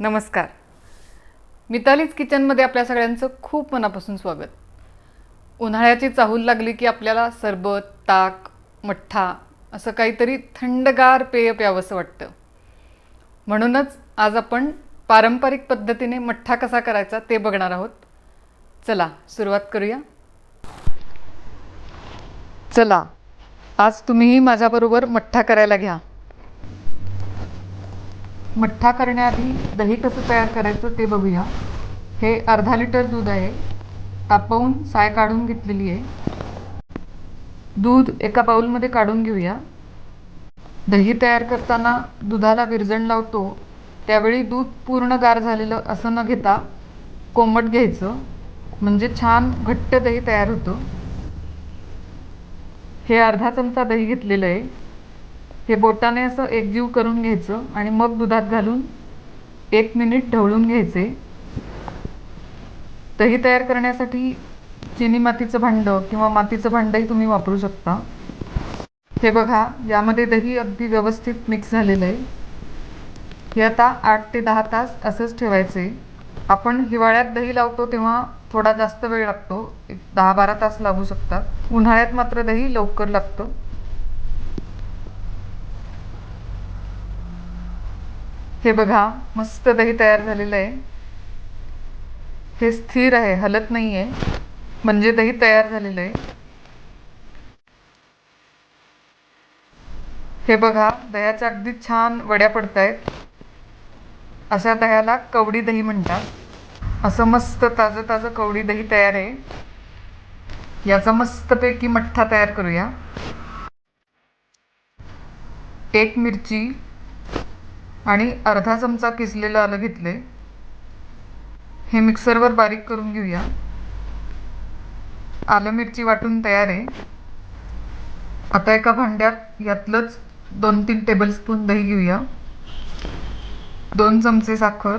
नमस्कार. मितालीज किचनमध्ये आपल्या सगळ्यांचं खूप मनापासून स्वागत. उन्हाळ्याची चाहूल लागली की आपल्याला सरबत ताक मठ्ठा असं काहीतरी थंडगार पेय प्यावंसं वाटतं. म्हणूनच आज आपण पारंपरिक पद्धतीने मठ्ठा कसा करायचा ते बघणार आहोत. चला सुरुवात करूया. चला आज तुम्हीही माझ्याबरोबर मठ्ठा करायला घ्या. मठ्ठा करण्याआधी दही कसं तयार करायचं ते बघूया. हे अर्धा लिटर दूध आहे. तापवून साय काढून घेतलेली आहे. दूध एका बाऊलमध्ये काढून घेऊया. दही तयार करताना दुधाला विरजण लावतो. त्यावेळी दूध पूर्ण गार झालेलं असं न घेता कोमट घ्यायचं. म्हणजे छान घट्ट दही तयार होतं. हे अर्धा चमचा दही घेतलेलं आहे. हे बोटाने असं एकजीव करून घ्यायचं आणि मग दुधात घालून एक मिनिट ढवळून घ्यायचे. दही तयार करण्यासाठी चिनी मातीचं भांडं किंवा मातीचं भांडंही तुम्ही वापरू शकता. हे बघा यामध्ये दही अगदी व्यवस्थित मिक्स झालेलं आहे. हे आता आठ ते दहा तास असंच ठेवायचे. आपण हिवाळ्यात दही लावतो तेव्हा थोडा जास्त वेळ लागतो. एक दहा बारा तास लागू शकतात. उन्हाळ्यात मात्र दही लवकर लागतं. हे बघा मस्त दही तयार झालेलं आहे. हे स्थिर आहे हलत नाही आहे म्हणजे दही तयार झालेलं आहे. हे बघा दह्याच्या अगदी छान वड्या पडत आहेत अशा दह्याला कवडी दही म्हणतात. असं मस्त ताजं ताजं कवडी दही तयार आहे. याचा मस्तपैकी मठ्ठा तयार करूया. एक मिरची आणि अर्धा चमचा किसलेलं आलं घेतले. हे मिक्सरवर बारीक करून घेऊया. आलं मिरची वाटून तयार आहे. आता एका भांड्यात यातलंच दोन तीन टेबलस्पून दही घेऊया. दोन चमचे साखर.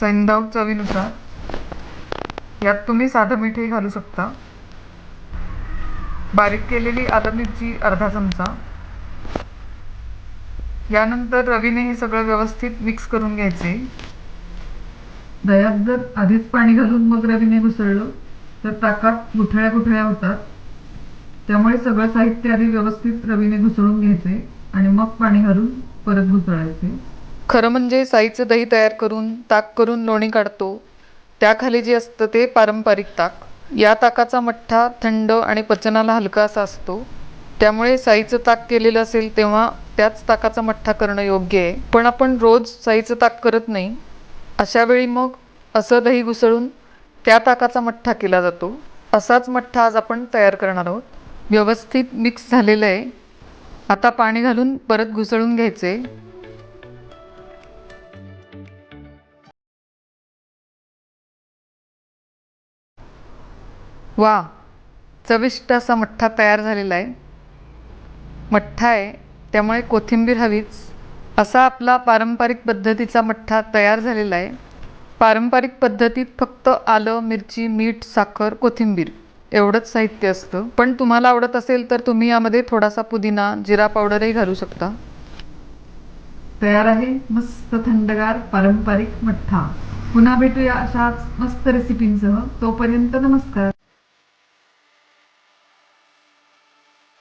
सैंदाव चवीनुसार. यात तुम्ही साधं मीठही घालू शकता. बारीक केलेली आलं मिरची अर्धा चमचा. यानंतर रवीने हे सगळं व्यवस्थित मिक्स करून घ्यायचे. दह्यात जर आधीच पाणी घालून मग रवीने घुसळलं तर ताकात गुठळ्या गुठळ्या होतात. त्यामुळे सगळं साहित्य आधी व्यवस्थित रवीने घुसळून घ्यायचे आणि मग पाणी घालून परत घुसळायचे. खरं म्हणजे साईचं दही तयार करून ताक करून लोणी काढतो. त्याखाली जे असतं ते पारंपरिक ताक. या ताकाचा मठ्ठा थंड आणि पचनाला हलका असा असतो. त्यामुळे साईचं ताक केलेलं असेल तेव्हा त्याच ताकाचा मठ्ठा करणं योग्य आहे. पण आपण रोज साईचं ताक करत नाही. अशा वेळी मग असं दही घुसळून त्या ताकाचा मठ्ठा केला जातो. असाच मठ्ठा आज आपण तयार करणार आहोत. व्यवस्थित मिक्स झालेलं आहे. आता पाणी घालून परत घुसळून घ्यायचे. वा चविष्ट असा मठ्ठा तयार झालेला आहे. मठ्ठा आहे. त्यामुळे कोथिंबीर हवीच. असा आपला पारंपरिक पद्धतीचा मठ्ठा तयार झालेला आहे. पारंपरिक पद्धतीत फक्त आलं मिरची मीठ साखर कोथिंबीर एवढंच साहित्य असतं. पण तुम्हाला आवडत असेल तर तुम्ही यामध्ये थोडासा पुदिना जिरा पावडरही घालू शकता. तयार आहे मस्त थंडगार पारंपरिक मठ्ठा. पुन्हा भेटूया अशाच मस्त रेसिपींसह तोपर्यंत नमस्कार.